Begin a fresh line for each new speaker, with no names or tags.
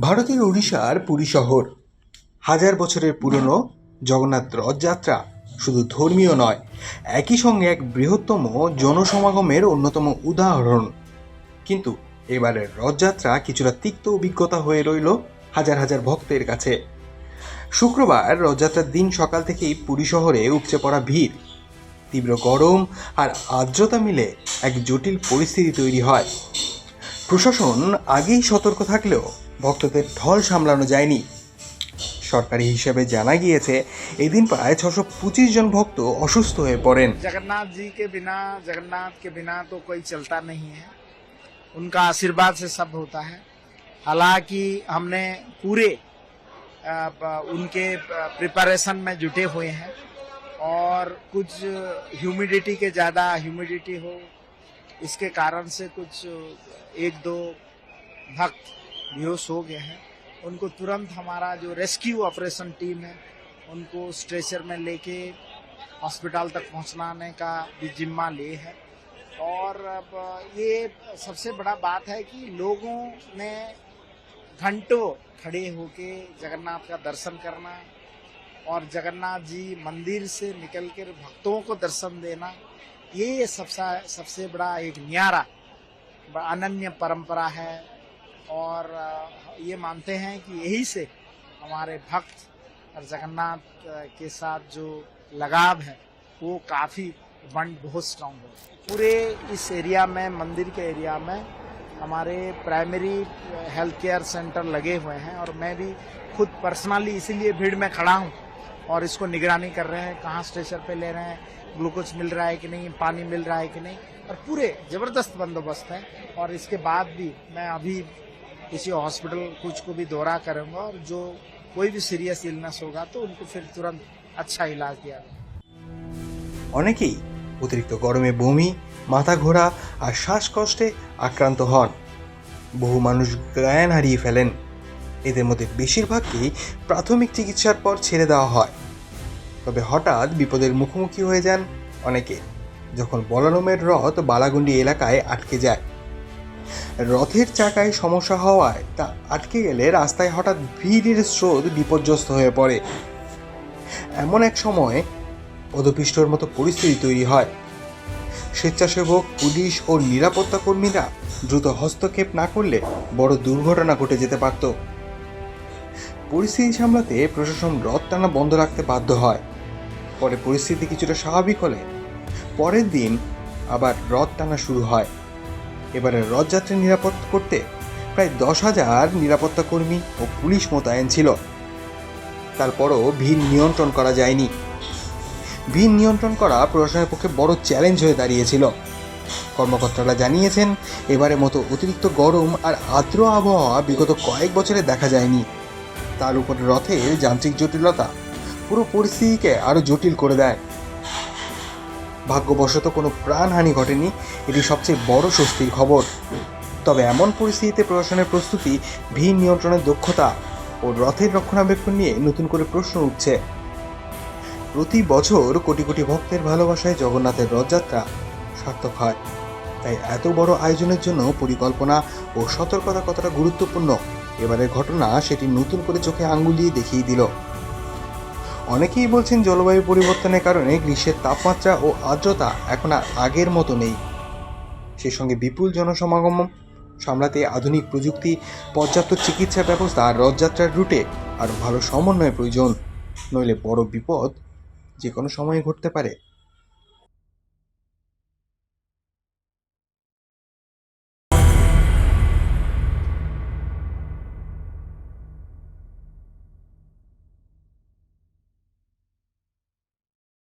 ভারতের উড়িষ্যার পুরী শহর। হাজার বছরের পুরনো জগন্নাথ রথযাত্রা শুধু ধর্মীয় নয়, একই সঙ্গে এক বৃহত্তম জনসমাগমের অন্যতম উদাহরণ। কিন্তু এবারের রথযাত্রা কিছুটা তিক্ত অভিজ্ঞতা হয়ে রইল হাজার হাজার ভক্তের কাছে। শুক্রবার রথযাত্রার দিন সকাল থেকেই পুরী শহরে উপচে পড়া ভিড়। তীব্র গরম আর আর্দ্রতা মিলে এক জটিল পরিস্থিতি তৈরি হয়। প্রশাসন আগেই সতর্ক থাকলেও ভক্তদের ঢল সামলানো যায়নি সরকারি হিসেবে জানা গিয়েছে এদিন প্রায় ছশো পঁচিশ জন ভক্ত অসুস্থ হয়ে পড়েন
जगन्नाथ जी के बिना जगन्नाथ के बिना तो कोई चलता नहीं है उनका आशीर्वाद से सब होता है हालांकि हमने पूरे अ, प- उनके प्रिपरेशन में जुटे हुए हैं और कुछ ह्यूमिडिटी के ज़्यादा ह्यूमिडिटी हो इसके कारण से कुछ एक दो भक्त बेहोश हो गए हैं। उनको तुरंत हमारा जो रेस्क्यू ऑपरेशन टीम है, उनको स्ट्रेचर में लेके हॉस्पिटल तक पहुँचाने का भी जिम्मा लिए है। और अब ये सबसे बड़ा बात है कि लोगों ने घंटों खड़े होके जगन्नाथ का दर्शन करना और जगन्नाथ जी मंदिर से निकल कर भक्तों को दर्शन देना, ये सबसे सबसे बड़ा एक न्यारा अनन्य परंपरा है। और ये मानते हैं कि यही से हमारे भक्त और जगन्नाथ के साथ जो लगाव है, वो काफ़ी बंड, बहुत स्ट्रांग है। पूरे इस एरिया में, मंदिर के एरिया में हमारे प्राइमरी हेल्थ केयर सेंटर लगे हुए हैं और मैं भी खुद पर्सनली इसीलिए भीड़ में खड़ा हूँ और इसको निगरानी कर रहे हैं, कहाँ स्टेशन पे ले रहे हैं ग्लूकोज मिल रहा है कि नहीं, पानी मिल रहा है कि नहीं और पूरे ज़बरदस्त बंदोबस्त है। और इसके बाद भी मैं अभी किसी हॉस्पिटल कुछ को भी दौरा करूंगा और जो कोई भी सीरियस इलनेस होगा तो उनको फिर तुरंत अच्छा इलाज दिया जाएगा
অনেকেই অতিরিক্ত গরমে বমি মাথা ঘোরা আর শ্বাসকষ্টে আক্রান্ত হন বহু মানুষ জ্ঞান হারিয়ে ফেলেন এদের মধ্যে বেশিরভাগকেই প্রাথমিক চিকিৎসার পর ছেড়ে দেওয়া হয় তবে হঠাৎ বিপদের মুখোমুখি হয়ে যান অনেকে যখন বলারমের রথ বালাগুন্ডি এলাকায় আটকে যায় রথের চাকায় সমস্যা হওয়ায় তা আটকে গেলে রাস্তায় হঠাৎ ভিড়ের স্রোত বিপর্যস্ত হয়ে পড়ে। এমন এক সময় পদপিষ্টর মতো পরিস্থিতি তৈরি হয়। স্বেচ্ছাসেবক, পুলিশ ও নিরাপত্তা কর্মীরা দ্রুত হস্তক্ষেপ না করলে বড় দুর্ঘটনা ঘটে যেতে পারত। পরিস্থিতি সামলাতে প্রশাসন রথ টানা বন্ধ রাখতে বাধ্য হয়। পরে পরিস্থিতি কিছুটা স্বাভাবিক হলে পরের দিন আবার রথ টানা শুরু হয়। এবারে রথযাত্রা নিরাপদ করতে প্রায় দশ হাজার নিরাপত্তা কর্মী ও পুলিশ মোতায়েন ছিল। তারপরও ভিড় নিয়ন্ত্রণ করা যায়নি। ভিড় নিয়ন্ত্রণ করা প্রশাসনের পক্ষে বড় চ্যালেঞ্জ হয়ে দাঁড়িয়েছিল। কর্মকর্তারা জানিয়েছেন এবারে মতো অতিরিক্ত গরম আর আর্দ্র আবহাওয়া বিগত কয়েক বছরে দেখা যায়নি। তার উপরে রথের যান্ত্রিক জটিলতা পুরো পরিস্থিতিকে আরও জটিল করে দেয়। ভাগ্যবশত কোনো প্রাণহানি ঘটেনি, এটি সবচেয়ে বড় স্বস্তির খবর। তবে এমন পরিস্থিতিতে প্রশাসনের প্রস্তুতি, ভিড় নিয়ন্ত্রণের দক্ষতা ও রথের রক্ষণাবেক্ষণ নিয়ে নতুন করে প্রশ্ন উঠছে। প্রতি বছর কোটি কোটি ভক্তের ভালোবাসায় জগন্নাথের রথযাত্রা সার্থক হয়। তাই এত বড় আয়োজনের জন্য পরিকল্পনা ও সতর্কতা কতটা গুরুত্বপূর্ণ, এবারের ঘটনা সেটি নতুন করে চোখে আঙ্গুল দিয়ে দেখিয়ে দিল। অনেকেই বলছেন জলবায়ু পরিবর্তনের কারণে গ্রীষ্মের তাপমাত্রা ও আর্দ্রতা এখন আর আগের মতো নেই। সেই সঙ্গে বিপুল জনসমাগম সামলাতে আধুনিক প্রযুক্তি, পর্যাপ্ত চিকিৎসা ব্যবস্থা আর রথযাত্রার রুটে আরও ভালো সমন্বয় প্রয়োজন। নইলে বড় বিপদ যে কোনো সময়ে ঘটতে পারে।